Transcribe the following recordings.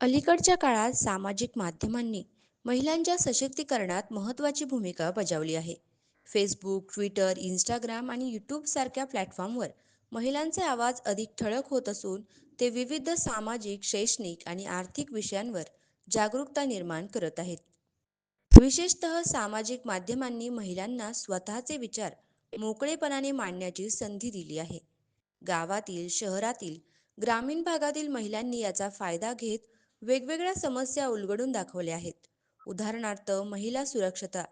अलीकडच्या काळात सामाजिक माध्यमांनी महिलांच्या सशक्तीकरणात महत्त्वाची भूमिका बजावली आहे. फेसबुक, ट्विटर, इंस्टाग्राम आणि यूट्यूब सारख्या प्लॅटफॉर्मवर महिलांचे आवाज अधिक ठळक होत असून ते विविध सामाजिक, शैक्षणिक आणि आर्थिक विषयांवर जागरूकता निर्माण करत आहेत. विशेषतः सामाजिक माध्यमांनी महिलांना स्वतःचे विचार मोकळेपणाने मांडण्याची संधी दिली आहे. गावातील, शहरातील, ग्रामीण भागातील महिलांनी याचा फायदा घेत वेगवेगळ्या समस्या उलगडून दाखवल्या आहेत. उदाहरणार्थ महिला सुरक्षता,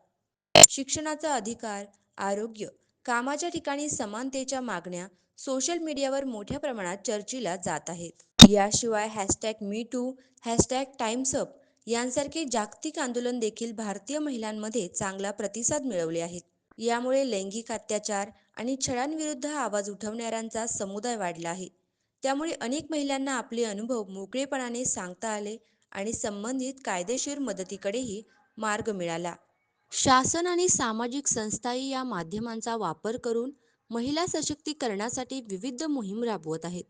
शिक्षणाचा अधिकार, आरोग्य, कामाच्या ठिकाणी समानतेच्या मागण्या सोशल मीडियावर मोठ्या प्रमाणात चर्चेला जात आहेत. याशिवाय hashtag me too, hashtag time's up यांसारखे जागतिक आंदोलन देखील भारतीय महिलांमध्ये चांगला प्रतिसाद मिळवले आहेत. यामुळे लैंगिक अत्याचार आणि छळांविरुद्ध आवाज उठवणाऱ्यांचा समुदाय वाढला आहे. त्यामुळे अनेक महिलांना आपले अनुभव मोकळेपणाने सांगता आले आणि संबंधित कायदेशीर मदतीकडेही मार्ग मिळाला. शासन आणि सामाजिक संस्थाही या माध्यमांचा वापर करून महिला सशक्तीकरणासाठी विविध मोहीम राबवत आहेत.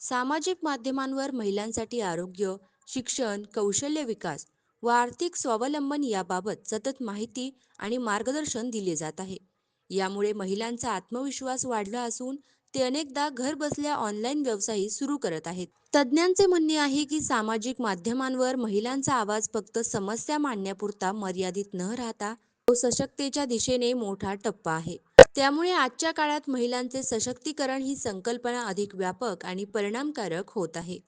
सामाजिक माध्यमांवर महिलांसाठी आरोग्य, शिक्षण, कौशल्य विकास व आर्थिक स्वावलंबन याबाबत सतत माहिती आणि मार्गदर्शन दिले जात आहे. यामुळे महिलांचा आत्मविश्वास वाढला असून ते अनेकदा घरबसल्या ऑनलाईन व्यवसायही सुरू करत आहेत. तज्ज्ञांचे म्हणणे आहे की सामाजिक माध्यमांवर महिलांचा आवाज फक्त समस्या मांडण्यापुरता मर्यादित न राहता तो सशक्तेच्या दिशेने मोठा टप्पा आहे. त्यामुळे आजच्या काळात महिलांचे सशक्तीकरण ही संकल्पना अधिक व्यापक आणि परिणामकारक होत आहे.